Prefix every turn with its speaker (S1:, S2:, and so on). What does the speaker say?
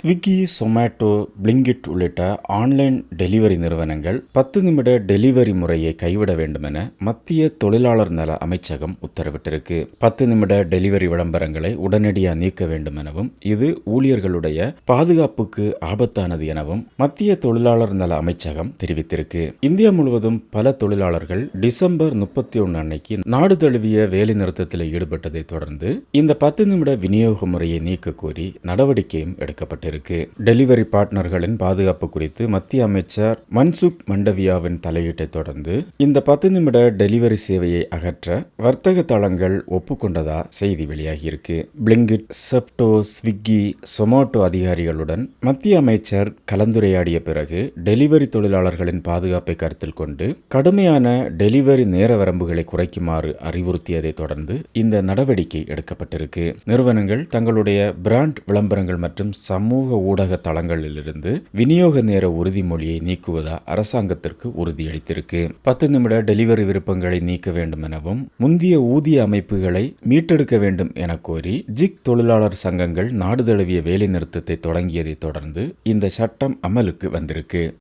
S1: Swiggy Zomato Blinkit உள்ளிட்ட online delivery நிறுவனங்கள் பத்து நிமிட டெலிவரி முறையை கைவிட வேண்டுமென மத்திய தொழிலாளர் நல அமைச்சகம் உத்தரவிட்டிருக்கு. பத்து நிமிட டெலிவரி விளம்பரங்களை உடனடியாக நீக்க வேண்டும் எனவும் இது ஊழியர்களுடைய பாதுகாப்புக்கு ஆபத்தானது எனவும் மத்திய தொழிலாளர் நல அமைச்சகம் தெரிவித்திருக்கு. இந்தியா முழுவதும் பல தொழிலாளர்கள் டிசம்பர் முப்பத்தி ஒன்று அன்னைக்கு நாடு தழுவிய வேலை நிறுத்தத்தில் ஈடுபட்டதை தொடர்ந்து இந்த பத்து நிமிட விநியோக முறையை நீக்க கோரி நடவடிக்கையும் எடுக்கப்பட்டது இருக்கு. டெலிவரி பார்ட்னர்களின் பாதுகாப்பு குறித்து மத்திய அமைச்சர் மன்சுக் மண்டவியாவின் தலையீட்டை தொடர்ந்து இந்த பத்து நிமிட டெலிவரி சேவையை அகற்ற வர்த்தக தளங்கள் ஒப்புக்கொண்டதா செய்தி வெளியாகியிருக்கு பிளிங்கிட் செப்டோ ஸ்விக்கி சொமோட்டோ அதிகாரிகளுடன் மத்திய அமைச்சர் கலந்துரையாடிய பிறகு டெலிவரி தொழிலாளர்களின் பாதுகாப்பை கருத்தில் கொண்டு கடுமையான டெலிவரி நேர வரம்புகளை குறைக்குமாறு அறிவுறுத்தியதை தொடர்ந்து இந்த நடவடிக்கை எடுக்கப்பட்டிருக்கு. நிறுவனங்கள் தங்களுடைய பிராண்ட் விளம்பரங்கள் மற்றும் சமூக ஊடக தளங்களிலிருந்து விநியோக நேர உறுதிமொழியை நீக்குவதா அரசாங்கத்திற்கு உறுதியளித்திருக்கு. பத்து நிமிட டெலிவரி விருப்பங்களை நீக்க வேண்டும் எனவும் முந்திய ஊதிய அமைப்புகளை மீட்டெடுக்க வேண்டும் என கோரி ஜிக் தொழிலாளர் சங்கங்கள் நாடு தழுவிய வேலைநிறுத்தத்தை தொடங்கியதை தொடர்ந்து இந்த சட்டம் அமலுக்கு வந்திருக்கு.